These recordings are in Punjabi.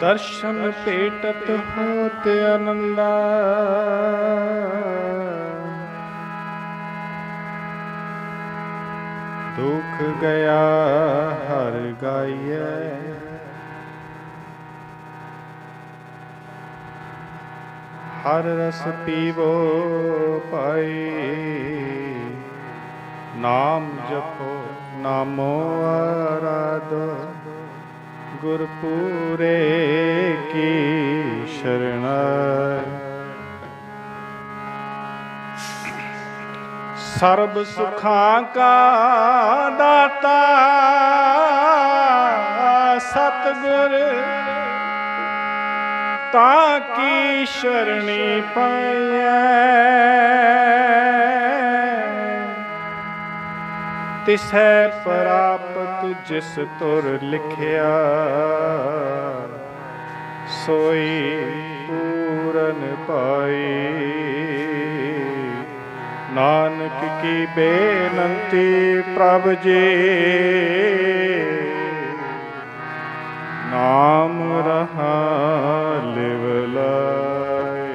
ਦਰਸ਼ਨ ਭੇਟਤ ਹੋਤ ਆਨੰਦਾ। ਦੁਖ ਗਿਆ ਹਰ ਗਾਈਐ। ਹਰ ਰਸ ਪੀਵੋ ਪਾਈ ਨਾਮ ਜਪੋ, ਨਾਮੋ ਆਰਾਧੋ। ਗੁਰਪੂਰੇ ਕੀ ਸ਼ਰਣ ਸਰਬ ਸੁਖਾਂ ਕਾ ਦਾਤਾ ਸਤਗੁਰ ਤਾਂ ਕੀ ਸ਼ਰਣੀ ਪਾਈਐ? ਤਿਸੈ ਪ੍ਰਾਪਤ ਜਿਸ ਤੁਰ ਲਿਖਿਆ। ਸੋਈ ਪੂਰਨ ਪਾਈ। ਨਾਨਕ ਕੀ ਬੇਨਤੀ ਪ੍ਰਭ ਜੀ। ਨਾਮ ਰਹਾ ਲਿਵ ਲਾਇ।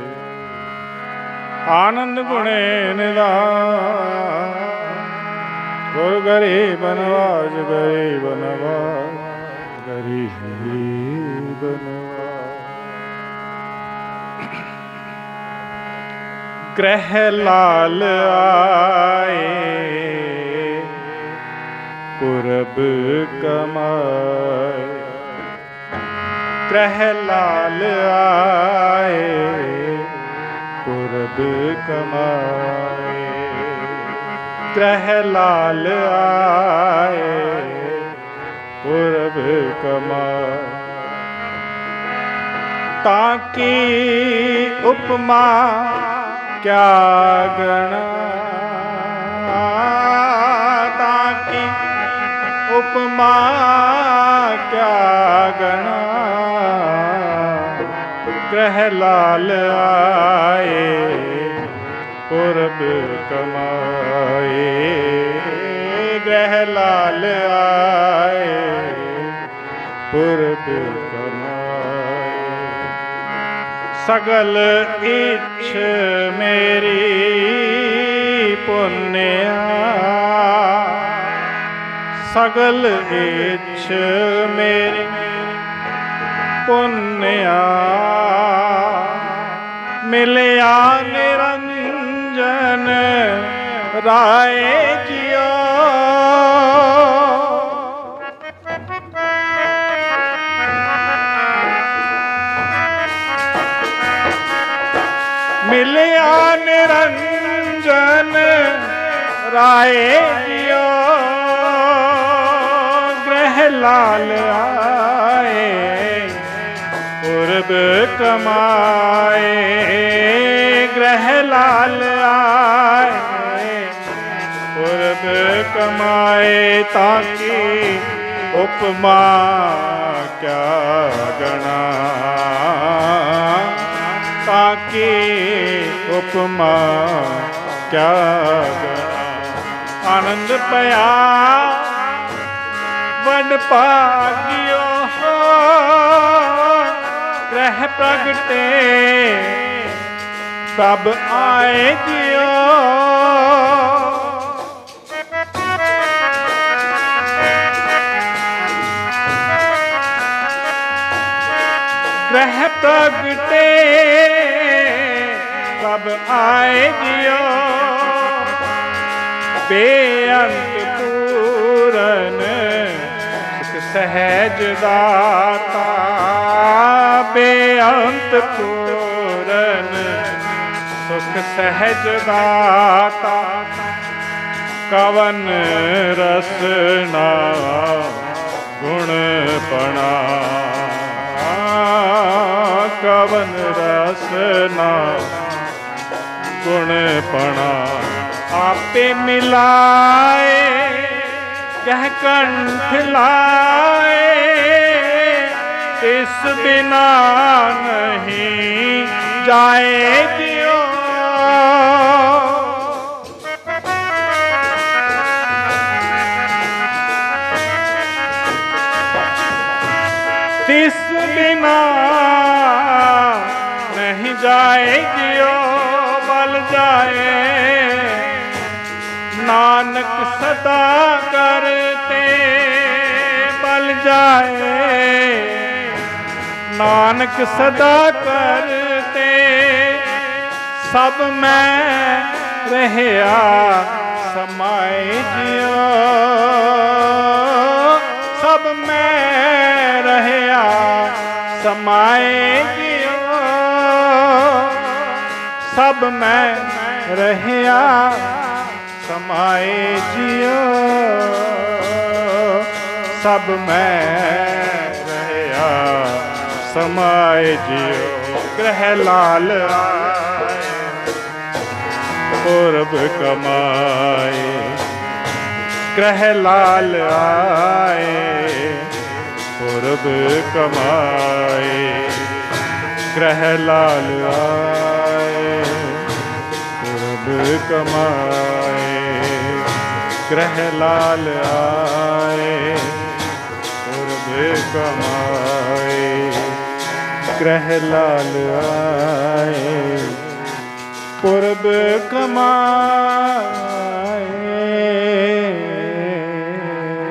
ਆਨੰਦ ਗੁਣੇ ਨਿਦਾਨ ਗੁਰ ਗਰੀ ਬਨਵਾਜ ਗਰੀ ਬਨਵਾਜ ਗਰੀ ਬਨਵਾਜ ਗ੍ਰਹਿ ਲਾਲ ਆਏ, ਪੁਰਬ ਕਮਾਏ। ਗ੍ਰਹਿ ਲਾਲ ਆਏ, ਪੁਰਬ ਕਮਾਏ। ਗ੍ਰਹਿ ਲਾਲ ਆਏ, ਪੁਰਬ ਕਮਾਏ। ਤਾਂ ਕੀ ਉਪਮਾ ਕਿਆ ਗਣਾ? ਤਾਂ ਕੀ ਉਪਮਾ ਕਿਆ ਗਣਾ? ਗ੍ਰਹਿ ਲਾਲ ਆਏ, ਪੁਰਬ ਕਮਾਏ। ਲਾਲ ਆਏ, ਪੁਰਬ ਕਮਾਏ ਸਗਲ ਇੱਛ ਮੇਰੀ ਪੁੰਨਿਆ। ਸਗਲ ਇੱਛ ਮੇਰੀ ਪੁੰਨਿਆ। ਮਿਲਿਆ ਨਿਰੰਜਨ ਰਾਏ ਨਿਰੰਜਨ ਰਾਏ ਜਿਓ ਗ੍ਰਹਿ ਲਾਲ ਆਏ, ਪੁਰਬ ਕਮਾਏ, ਗ੍ਰਹਿ ਲਾਲ ਆਏ, ਪੁਰਬ ਕਮਾਏ ਤਾਂ ਕੀ ਉਪਮਾ ਕਿਆ ਗਣਾ। ਤਾਂ ਕੀ ਉਪਮਾ ਕਿਆ ਆਨੰਦ ਪਿਆ, ਵਡ ਭਾਗਿਓ ਗ੍ਰਹਿ ਪ੍ਰਗਟੇ ਪ੍ਰਭ ਆਏ ਜਿਓ। ਗ੍ਰਹਿ ਪ੍ਰਗਟੇ ਪ੍ਰਭ ਆਏ ਜਿਓ। ਬੇਅੰਤ ਪੂਰਨ ਸੁਖ ਸਹਿਜ ਦਾਤਾ ਬੇਅੰਤ ਪੂਰਨ ਸੁਖ ਸਹਿਜ ਦਾਤਾ ਕਵਨ ਰਸਨਾ, ਗੁਣ ਪਣਾ। ਕਵਨ ਰਸਨਾ गुणपणा आपे मिलाए कह कंठ लाए, इस बिना नहीं जाए दियो इस बिना नहीं जाए दियो ਜਾਏ। ਨਾਨਕ ਸਦਾ ਕਰਤੇ ਬਲ ਜਾਏ। ਨਾਨਕ ਸਦਾ ਕਰਤੇ ਸਭ ਮੈਂ ਰਹਿਆ। ਸਮਾਏ ਜਿਉ ਸਭ ਮੈਂ ਰਹਿਆ, ਸਮਾਏ ਜਿਉ। ਸਭ ਮੈਂ ਰਹਿਆ, ਸਮਾਏ ਜਿਉ। ਗ੍ਰਹਿ ਲਾਲ ਆਏ, ਪੁਰਬ ਕਮਾਏ। ਗ੍ਰਹਿ ਲਾਲ ਆਏ, ਪੁਰਬ ਕਮਾਏ। ਗ੍ਰਹਿ ਲਾਲ ਆਏ। ਕਮਾਏ ਗ੍ਰਹਿ ਲਾਲ ਆਏ ਪੁਰਬ ਕਮਾਏ ਗ੍ਰਹਿ ਲਾਲ ਆਏ ਪੁਰਬ ਕਮਾਏ